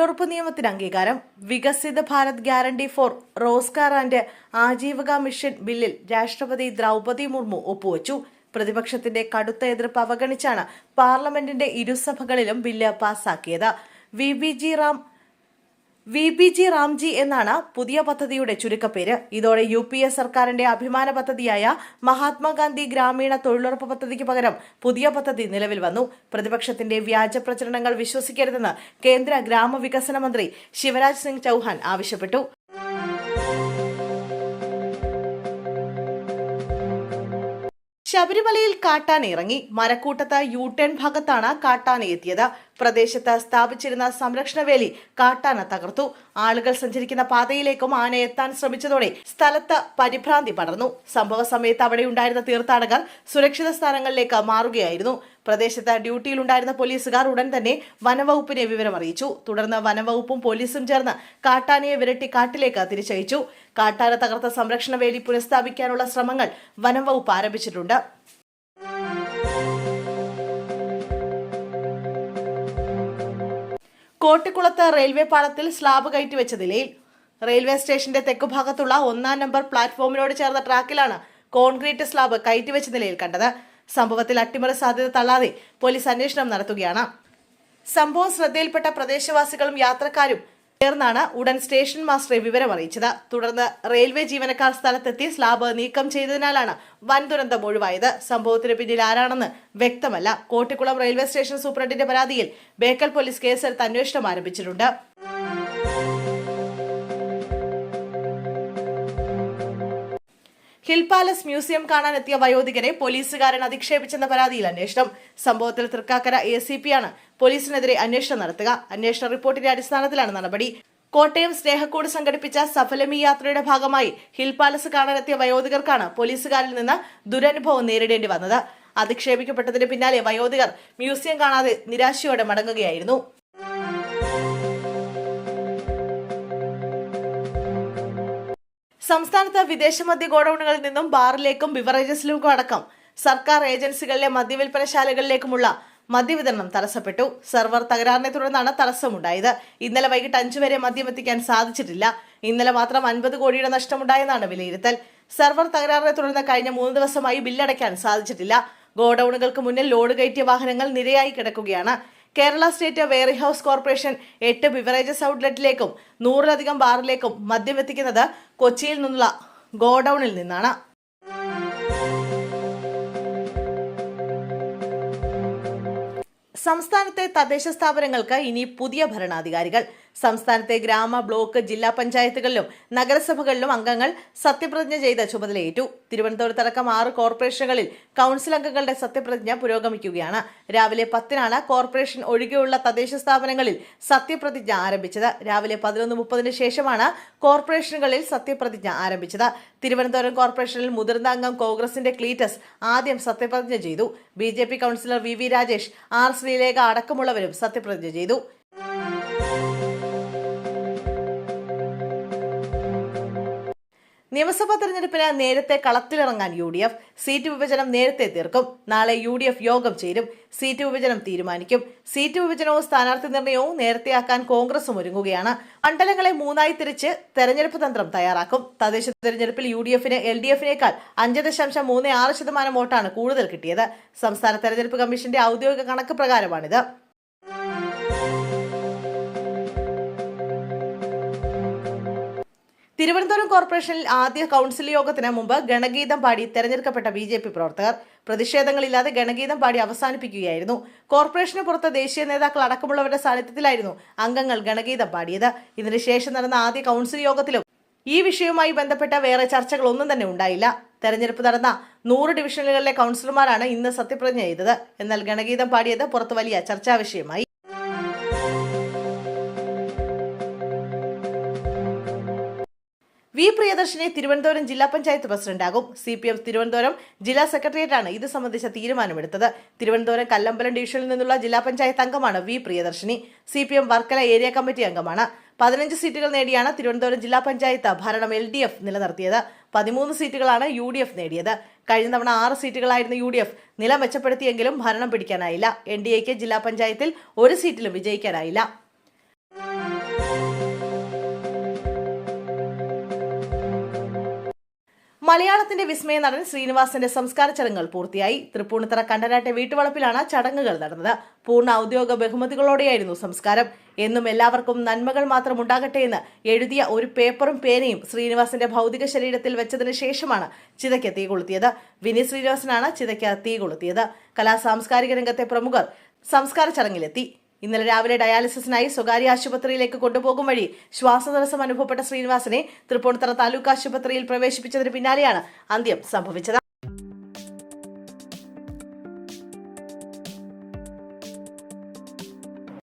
തൊഴിലുറപ്പ് നിയമത്തിന് അംഗീകാരം. Viksit Bharat guarantee for Rozgar and Ajeevika mission ബില്ലിൽ രാഷ്ട്രപതി ദ്രൗപദി മുർമു ഒപ്പുവച്ചു. പ്രതിപക്ഷത്തിന്റെ കടുത്ത എതിർപ്പ് അവഗണിച്ചാണ് പാർലമെന്റിന്റെ ഇരുസഭകളിലും ബില്ല് പാസാക്കിയത്. V B G Ram V P G Ramji എന്നാണ് പുതിയ പദ്ധതിയുടെ ചുരുക്കപ്പേര്. ഇതോടെ യു പി എ സർക്കാരിന്റെ അഭിമാന പദ്ധതിയായ മഹാത്മാഗാന്ധി ഗ്രാമീണ തൊഴിലുറപ്പ് പദ്ധതിക്ക് പകരം പുതിയ പദ്ധതി നിലവിൽ വന്നു. പ്രതിപക്ഷത്തിന്റെ വ്യാജ പ്രചരണങ്ങൾ വിശ്വസിക്കരുതെന്ന് കേന്ദ്ര ഗ്രാമവികസന മന്ത്രി ശിവരാജ് സിംഗ് ചൌഹാൻ ആവശ്യപ്പെട്ടു. ശബരിമലയിൽ കാട്ടാന ഇറങ്ങി. മരക്കൂട്ടത്ത് യു ടേൺ ഭാഗത്താണ് കാട്ടാന എത്തിയത്. പ്രദേശത്ത് സ്ഥാപിച്ചിരുന്ന സംരക്ഷണവേലി കാട്ടാന തകർത്തു. ആളുകൾ സഞ്ചരിക്കുന്ന പാതയിലേക്കും ആന എത്താൻ ശ്രമിച്ചതോടെ സ്ഥലത്ത് പരിഭ്രാന്തി പടർന്നു. സംഭവ സമയത്ത് അവിടെയുണ്ടായിരുന്ന തീർത്ഥാടകർ സുരക്ഷിത സ്ഥാനങ്ങളിലേക്ക് മാറുകയായിരുന്നു. പ്രദേശത്ത് ഡ്യൂട്ടിയിലുണ്ടായിരുന്ന പോലീസുകാർ ഉടൻ തന്നെ വനവകുപ്പിനെ വിവരം അറിയിച്ചു. തുടർന്ന് വനവകുപ്പും പോലീസും ചേർന്ന് കാട്ടാനയെ വിരട്ടി കാട്ടിലേക്ക് തിരിച്ചയച്ചു കാട്ടാന തകർത്ത സംരക്ഷണ വേലി പുനഃസ്ഥാപിക്കാനുള്ള ശ്രമങ്ങൾ വനംവകുപ്പ് ആരംഭിച്ചിട്ടുണ്ട്. കോട്ടിക്കുളത്ത് റെയിൽവേ പാലത്തിൽ സ്ലാബ് കയറ്റിവെച്ച നിലയിൽ റെയിൽവേ സ്റ്റേഷന്റെ തെക്കുഭാഗത്തുള്ള ഒന്നാം നമ്പർ പ്ലാറ്റ്ഫോമിനോട് ചേർന്ന ട്രാക്കിലാണ് കോൺക്രീറ്റ് സ്ലാബ് കയറ്റിവെച്ച നിലയിൽ കണ്ടത്. സംഭവത്തിൽ അട്ടിമറി സാധ്യത തള്ളാതെ പോലീസ് അന്വേഷണം നടത്തുകയാണ്. സംഭവം ശ്രദ്ധയിൽപ്പെട്ട പ്രദേശവാസികളും യാത്രക്കാരും ചേർന്നാണ് ഉടൻ സ്റ്റേഷൻ മാസ്റ്ററെ വിവരം അറിയിച്ചത്. തുടർന്ന് റെയിൽവേ ജീവനക്കാർ സ്ഥലത്തെത്തി സ്ലാബ് നീക്കം ചെയ്തതിനാലാണ് വൻ ദുരന്തം ഒഴിവായത്. സംഭവത്തിന് പിന്നിൽ ആരാണെന്ന് വ്യക്തമല്ല. കോട്ടിക്കുളം റെയിൽവേ സ്റ്റേഷൻ സൂപ്രണ്ടിന്റെ പരാതിയിൽ ബേക്കൽ പോലീസ് കേസെടുത്ത് അന്വേഷണം ആരംഭിച്ചിട്ടുണ്ട്. ഹിൽ പാലസ് മ്യൂസിയം കാണാനെത്തിയ വയോധികരെ പോലീസുകാരൻ അധിക്ഷേപിച്ചെന്ന പരാതിയിൽ അന്വേഷണം. സംഭവത്തിൽ തൃക്കാക്കര എ സി പി ആണ്. പോലീസിനെതിരെ അന്വേഷണം നടത്തുക. അന്വേഷണ റിപ്പോർട്ടിന്റെ അടിസ്ഥാനത്തിലാണ് നടപടി. കോട്ടയം സ്നേഹക്കൂട് സംഘടിപ്പിച്ച സഫലമി യാത്രയുടെ ഭാഗമായി ഹിൽ പാലസ് കാണാനെത്തിയ വയോധികർക്കാണ് പോലീസുകാരിൽ നിന്ന് ദുരനുഭവം നേരിടേണ്ടി വന്നത്. അധിക്ഷേപിക്കപ്പെട്ടതിന് പിന്നാലെ വയോധികർ മ്യൂസിയം കാണാതെ നിരാശയോടെ മടങ്ങുകയായിരുന്നു. സംസ്ഥാനത്ത് വിദേശമദ്യ ഗോഡൌണുകളിൽ നിന്നും ബാറിലേക്കും ബിവറേജസിലേക്കും അടക്കം സർക്കാർ ഏജൻസികളിലെ മദ്യവിൽപ്പനശാലകളിലേക്കുമുള്ള മദ്യവിതരണം തടസ്സപ്പെട്ടു. സെർവർ തകരാറിനെ തുടർന്നാണ് തടസ്സമുണ്ടായത്. ഇന്നലെ വൈകിട്ട് അഞ്ചു വരെ മദ്യം എത്തിക്കാൻ സാധിച്ചിട്ടില്ല. ഇന്നലെ മാത്രം അൻപത് കോടിയുടെ നഷ്ടമുണ്ടായെന്നാണ് വിലയിരുത്തൽ. സെർവർ തകരാറിനെ തുടർന്ന് കഴിഞ്ഞ മൂന്ന് ദിവസമായി ബില്ലടയ്ക്കാൻ സാധിച്ചിട്ടില്ല. ഗോഡൌണുകൾക്ക് മുന്നിൽ ലോഡ് കയറ്റിയ വാഹനങ്ങൾ നിരയായി കിടക്കുകയാണ്. Kerala state warehouse corporation എട്ട് ബിവറേജസ് ഔട്ട്ലെറ്റിലേക്കും നൂറിലധികം ബാറിലേക്കും മദ്യം എത്തിക്കുന്നത് കൊച്ചിയിൽ നിന്നുള്ള ഗോഡൌണിൽ നിന്നാണ്. സംസ്ഥാനത്തെ തദ്ദേശ സ്ഥാപനങ്ങൾക്ക് ഇനി പുതിയ ഭരണാധികാരികൾ. സംസ്ഥാനത്തെ ഗ്രാമ ബ്ലോക്ക് ജില്ലാ പഞ്ചായത്തുകളിലും നഗരസഭകളിലും അംഗങ്ങൾ സത്യപ്രതിജ്ഞ ചെയ്ത ചുമതലയേറ്റു. തിരുവനന്തപുരത്തടക്കം ആറ് കോർപ്പറേഷനുകളിൽ കൌൺസിൽ അംഗങ്ങളുടെ സത്യപ്രതിജ്ഞ പുരോഗമിക്കുകയാണ്. രാവിലെ പത്തിനാണ് കോർപ്പറേഷൻ ഒഴികെയുള്ള തദ്ദേശ സ്ഥാപനങ്ങളിൽ സത്യപ്രതിജ്ഞ ആരംഭിച്ചത്. രാവിലെ പതിനൊന്ന് മുപ്പതിന് ശേഷമാണ് കോർപ്പറേഷനുകളിൽ സത്യപ്രതിജ്ഞ ആരംഭിച്ചത്. തിരുവനന്തപുരം കോർപ്പറേഷനിൽ മുതിർന്ന അംഗം കോൺഗ്രസിന്റെ ക്ലീറ്റസ് ആദ്യം സത്യപ്രതിജ്ഞ ചെയ്തു. B councillor V V Rajesh R Sreelekha അടക്കമുള്ളവരും സത്യപ്രതിജ്ഞ ചെയ്തു. നിയമസഭാ തെരഞ്ഞെടുപ്പിന് നേരത്തെ കളത്തിലിറങ്ങാൻ യു ഡി എഫ് സീറ്റ് വിഭജനം നേരത്തെ തീർക്കും. നാളെ യു ഡി എഫ് യോഗം ചേരും. സീറ്റ് വിഭജനം തീരുമാനിക്കും. സീറ്റ് വിഭജനവും സ്ഥാനാർത്ഥി നിർണയവും നേരത്തെയാക്കാൻ കോൺഗ്രസും ഒരുങ്ങുകയാണ്. മണ്ഡലങ്ങളെ മൂന്നായി തിരിച്ച് തെരഞ്ഞെടുപ്പ് തന്ത്രം തയ്യാറാക്കും. തദ്ദേശ തെരഞ്ഞെടുപ്പിൽ യു ഡി എഫിന് എൽ ഡി എഫിനേക്കാൾ അഞ്ച് ദശാംശം മൂന്ന് ആറ് ശതമാനം വോട്ടാണ് കൂടുതൽ കിട്ടിയത്. സംസ്ഥാന തെരഞ്ഞെടുപ്പ് കമ്മീഷന്റെ ഔദ്യോഗിക കണക്ക് പ്രകാരമാണിത്. തിരുവനന്തപുരം കോർപ്പറേഷനിൽ ആദ്യ കൗൺസിൽ യോഗത്തിന് മുമ്പ് ഗണഗീതം പാടി തെരഞ്ഞെടുക്കപ്പെട്ട ബി ജെ പി പ്രവർത്തകർ പ്രതിഷേധങ്ങളില്ലാതെ ഗണഗീതം പാടി അവസാനിപ്പിക്കുകയായിരുന്നു. കോർപ്പറേഷന് പുറത്ത് ദേശീയ നേതാക്കൾ അടക്കമുള്ളവരുടെ സാന്നിധ്യത്തിലായിരുന്നു അംഗങ്ങൾ ഗണഗീതം പാടിയത്. ഇതിനുശേഷം നടന്ന ആദ്യ കൗൺസിൽ യോഗത്തിലും ഈ വിഷയവുമായി ബന്ധപ്പെട്ട വേറെ ചർച്ചകളൊന്നും തന്നെ ഉണ്ടായില്ല. തെരഞ്ഞെടുപ്പ് നടന്ന നൂറ് ഡിവിഷനുകളിലെ കൗൺസിലർമാരാണ് ഇന്ന് സത്യപ്രതിജ്ഞ ചെയ്തത്. എന്നാൽ ഗണഗീതം പാടിയത് പുറത്ത് വലിയ ചർച്ചാ വിഷയമായി. വി പ്രിയദർശിനി തിരുവനന്തപുരം ജില്ലാ പഞ്ചായത്ത് പ്രസിഡന്റാകും. സി പി എം തിരുവനന്തപുരം ജില്ലാ സെക്രട്ടേറിയറ്റാണ് ഇത് സംബന്ധിച്ച തീരുമാനമെടുത്തത്. തിരുവനന്തപുരം കല്ലമ്പലം ഡിവിഷനിൽ നിന്നുള്ള ജില്ലാ പഞ്ചായത്ത് അംഗമാണ് V Priyadarshini. C P M Varkala area committee അംഗമാണ്. പതിനഞ്ച് സീറ്റുകൾ നേടിയാണ് തിരുവനന്തപുരം ജില്ലാ പഞ്ചായത്ത് ഭരണം എൽ ഡി എഫ് നിലനിർത്തിയത്. പതിമൂന്ന് സീറ്റുകളാണ് യു ഡി എഫ് നേടിയത്. കഴിഞ്ഞ തവണ ആറ് സീറ്റുകളായിരുന്നു യു ഡി എഫ് നില മെച്ചപ്പെടുത്തിയെങ്കിലും ഭരണം പിടിക്കാനായില്ല. എൻ ഡി എക്ക് ജില്ലാ പഞ്ചായത്തിൽ ഒരു സീറ്റിലും വിജയിക്കാനായില്ല. മലയാളത്തിന്റെ വിസ്മയ നടൻ ശ്രീനിവാസന്റെ സംസ്കാര ചടങ്ങുകൾ പൂർത്തിയായി. തൃപ്പൂണിത്തറ കണ്ടനാട്ടെ വീട്ടുവളപ്പിലാണ് ചടങ്ങുകൾ നടന്നത്. പൂർണ ഔദ്യോഗിക ബഹുമതികളോടെയായിരുന്നു സംസ്കാരം. എന്നും എല്ലാവർക്കും നന്മകൾ മാത്രം ഉണ്ടാകട്ടെ എന്ന് എഴുതിയ ഒരു പേപ്പറും പേനയും ശ്രീനിവാസന്റെ ഭൗതിക ശരീരത്തിൽ വെച്ചതിന് ശേഷമാണ് ചിതയ്ക്ക് തീ കൊളുത്തിയത്. വിനി ശ്രീനിവാസനാണ് ചിതയ്ക്ക് തീ കൊളുത്തിയത്. കലാ സാംസ്കാരിക രംഗത്തെ പ്രമുഖർ സംസ്കാര ചടങ്ങിലെത്തി. ഇന്നലെ രാവിലെ ഡയാലിസിസിനായി സ്വകാര്യ ആശുപത്രിയിലേക്ക് കൊണ്ടുപോകും വഴി ശ്വാസതടസ്സം അനുഭവപ്പെട്ട ശ്രീനിവാസനെ തൃപ്പൂണിത്തറ താലൂക്ക് ആശുപത്രിയിൽ പ്രവേശിപ്പിച്ചതിന് പിന്നാലെയാണ് അന്ത്യം സംഭവിച്ചത്.